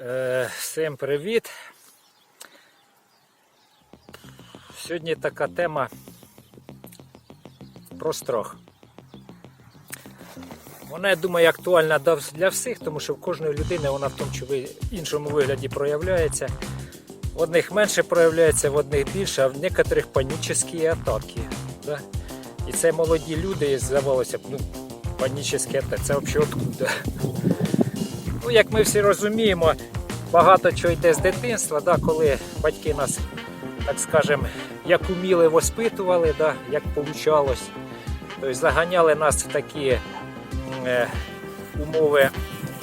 Е, Всім привіт. Сьогодні така тема про страх. Вона, я думаю, актуальна для всіх, тому що в кожної людини вона в тому чи іншому вигляді проявляється. В одних менше проявляється, в одних більше, а в некоторих панічні атаки. Да? І це молоді люди, і здавалося б, ну, панічні атаки, це взагалі откуда? Ну, як ми всі розуміємо, багато чого йде з дитинства, да, коли батьки нас, так скажемо, як уміли воспитували, да, як получалось. Тобто заганяли нас в такі е, умови,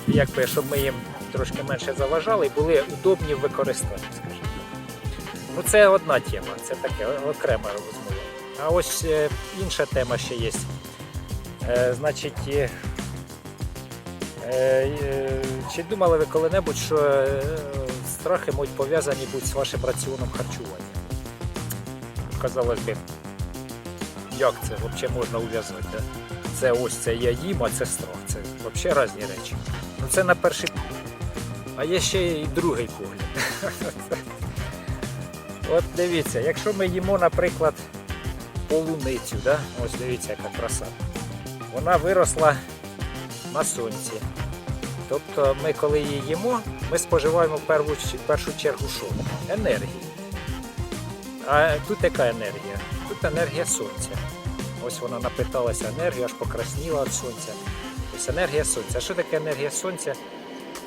якби, щоб ми їм трошки менше заважали і були удобні в використанні, скажімо. Ну, це одна тема, це таке окрема розмова. А ось е, інша тема ще є. Е, значить, е, Е, Чи думали ви коли-небудь, що е, страхи можуть пов'язані бути з вашим раціоном харчування? Казалось би, як це взагалі можна ув'язати? да? Це ось це я їм, а це страх. Це взагалі різні речі. Ну це на перший А є ще і другий погляд. От дивіться, якщо ми їмо, наприклад, полуницю, да? ось дивіться, яка краса. Вона виросла на сонці. Тобто ми, коли її їмо, ми споживаємо в першу, першу чергу що? Енергію. А тут яка енергія? Тут енергія сонця. Ось вона напиталася енергією, аж покрасніла від сонця. Тобто енергія сонця. А що таке енергія сонця?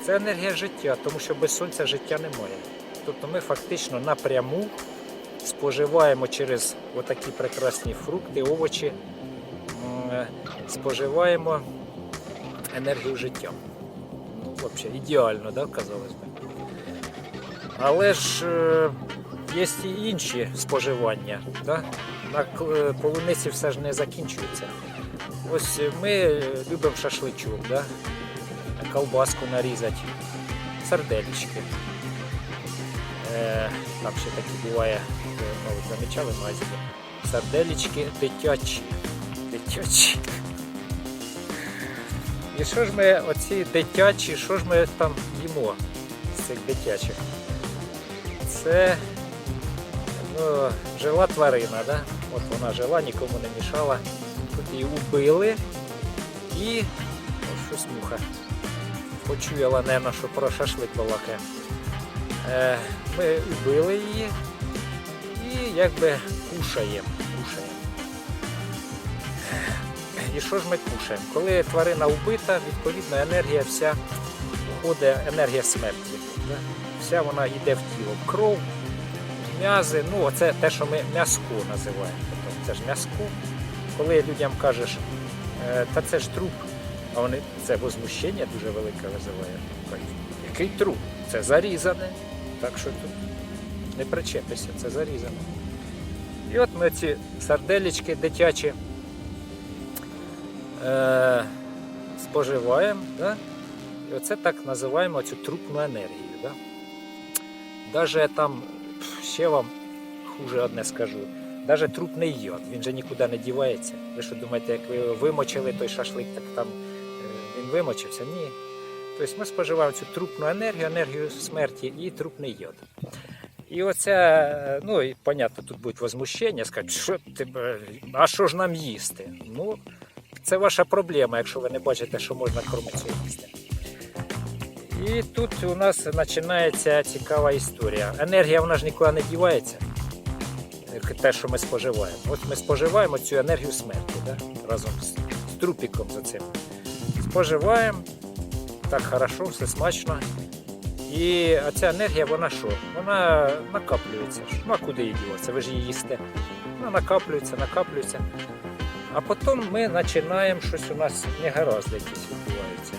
Це енергія життя, тому що без сонця життя немає. Тобто ми фактично напряму споживаємо через отакі прекрасні фрукти, овочі, споживаємо енергію життя. Взагалі, ідеально, да, казалось би. Але ж е, є і інші споживання. Да? На е, полуниці все ж не закінчується. Ось е, ми е, любимо шашличок, да? колбаску нарізати, сарделічки. Е, там ще такі буває, мабуть, замічали магазині. Сарделічки дитячі. Дитячі. І що ж ми, оці дитячі, що ж ми там їмо з цих дитячих? Це ну, жила тварина, да? От вона жила, нікому не мішала. Тут її убили і ось щось муха. Почуяла, напевно, що про шашлик балакає. Е, ми убили її і якби кушаємо. кушаємо. І що ж ми кушаємо? Коли тварина вбита, відповідно енергія вся входить, енергія смерті. Вся вона йде в тіло. Кров, м'язи, ну це те, що ми м'язко називаємо. Тобто це ж м'язко. Коли людям кажеш, «Е, та це ж труп, а вони це возмущення дуже велике визиває. Який труп? Це зарізане. Так що тут не причепися, це зарізане. І от ми ці сарделічки дитячі е, споживаємо. Да? І оце так називаємо цю трупну енергію. Да? Даже там ще вам хуже одне скажу. Даже трупний йод, він же нікуди не дівається. Ви що думаєте, як ви його вимочили той шашлик, так там е, він вимочився? Ні. Тобто ми споживаємо цю трупну енергію, енергію смерті і трупний йод. І оце, ну і понятно, тут будуть возмущення, скажуть, що ти, а що ж нам їсти? Ну, це ваша проблема, якщо ви не бачите, що можна цього їсти. І тут у нас починається цікава історія. Енергія вона ж нікуди не дівається. Те, що ми споживаємо. От ми споживаємо цю енергію смерті да? разом з, з трупіком за цим. Споживаємо, так хорошо, все смачно. І ця енергія, вона що? Вона накаплюється. Ну а куди її діватися? Ви ж її їсте. Вона накаплюється, накаплюється. А потім ми починаємо щось у нас негаразди якісь відбуваються.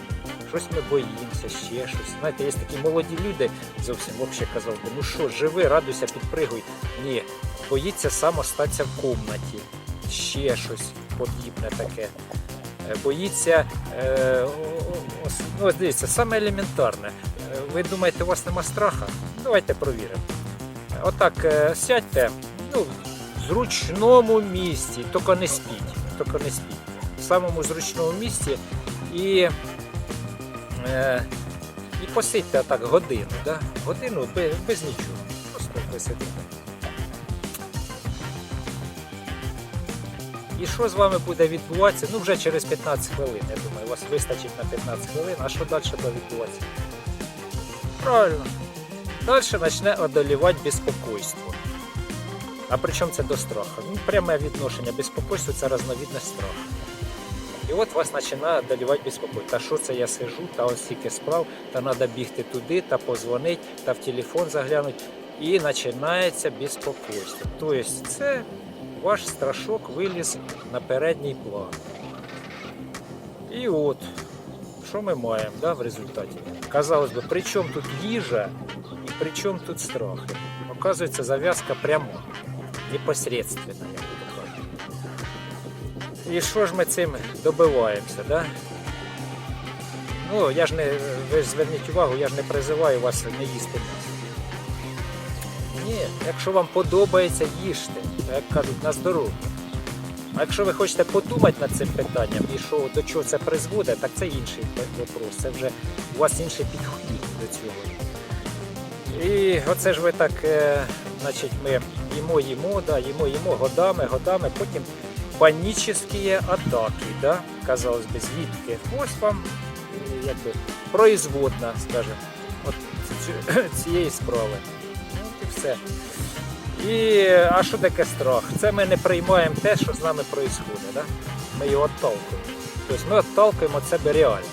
Щось ми боїмося, ще щось. Знаєте, є такі молоді люди, зовсім взагалі казав би, ну що, живи, радуйся, підпригуй. Ні, боїться сам остатися в кімнаті. Ще щось подібне таке. Е, Боїться, е, ну, дивіться, саме елементарне. Е, Ви думаєте, у вас нема страха? Давайте провіримо. Отак сядьте, ну, в зручному місці, тільки не спіть, не спіть. В самому зручному місці і е, І посидьте так годину, да? годину без, без нічого. Просто посидите. І що з вами буде відбуватися? Ну вже через 15 хвилин, я думаю, у вас вистачить на 15 хвилин, а що далі буде відбуватися? Правильно. Далі почне одолівати безпокойство. А при чому це до страху? Ну, пряме відношення безпокойства це різновидність страху. І от вас починає одолівати безпокойство. Та що це я сижу, та ось стільки справ, та треба бігти туди, та позвонити, та в телефон заглянути. І починається безпокойство. Тобто це ваш страшок виліз на передній план. І от, що ми маємо да, в результаті? Казалось би, при чому тут їжа і при чому тут страхи? Оказується, зав'язка пряма, непосредственно, як буду кажуть. І що ж ми цим добиваємося? Да? Ну, я ж не, ви ж зверніть увагу, я ж не призиваю вас не їсти м'ясо. Ні, якщо вам подобається, їжте, як кажуть, на здоров'я. А якщо ви хочете подумати над цим питанням і що до чого це призводить, так це інший вопрос. Це вже у вас інший підхід до цього. І оце ж ви так, е, значить, ми їмо, їмо, да, їмо, їмо годами, годами, потім панічні атаки, да? казалось би, звідки. Ось вам якби производна, скажімо, цієї справи. Ну, от і все. І а що таке страх? Це ми не приймаємо те, що з нами відбувається. Да? Ми його відталкуємо. Тобто ми відталкуємо від себе реальність,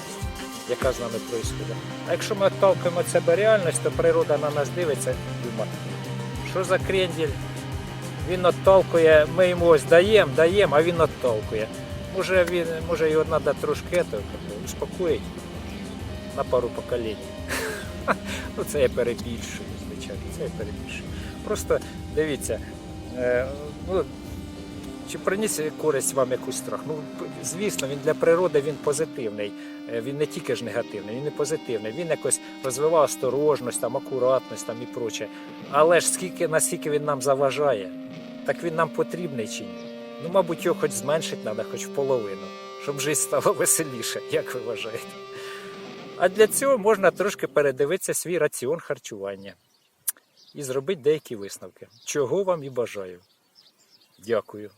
яка з нами відбувається. А якщо ми відталкуємо від себе реальність, то природа на нас дивиться і думає, що за крендель? Він відталкує, ми йому ось даємо, даємо, а він відтолкує. Може, він, може його треба трошки успокоїти на пару поколінь. Ну, це я перебільшую, звичайно, це я перебільшую. Просто дивіться, е, ну, чи приніс користь вам якусь страх? Ну, звісно, він для природи він позитивний. Е, Він не тільки ж негативний, він і позитивний. Він якось розвивав осторожність, там, акуратність там, і проче. Але ж скільки, наскільки він нам заважає, так він нам потрібний чи ні? Ну, мабуть, його хоч зменшити треба, хоч в половину, щоб життя стало веселіше, як ви вважаєте. А для цього можна трошки передивитися свій раціон харчування і зробити деякі висновки. Чого вам і бажаю. Дякую.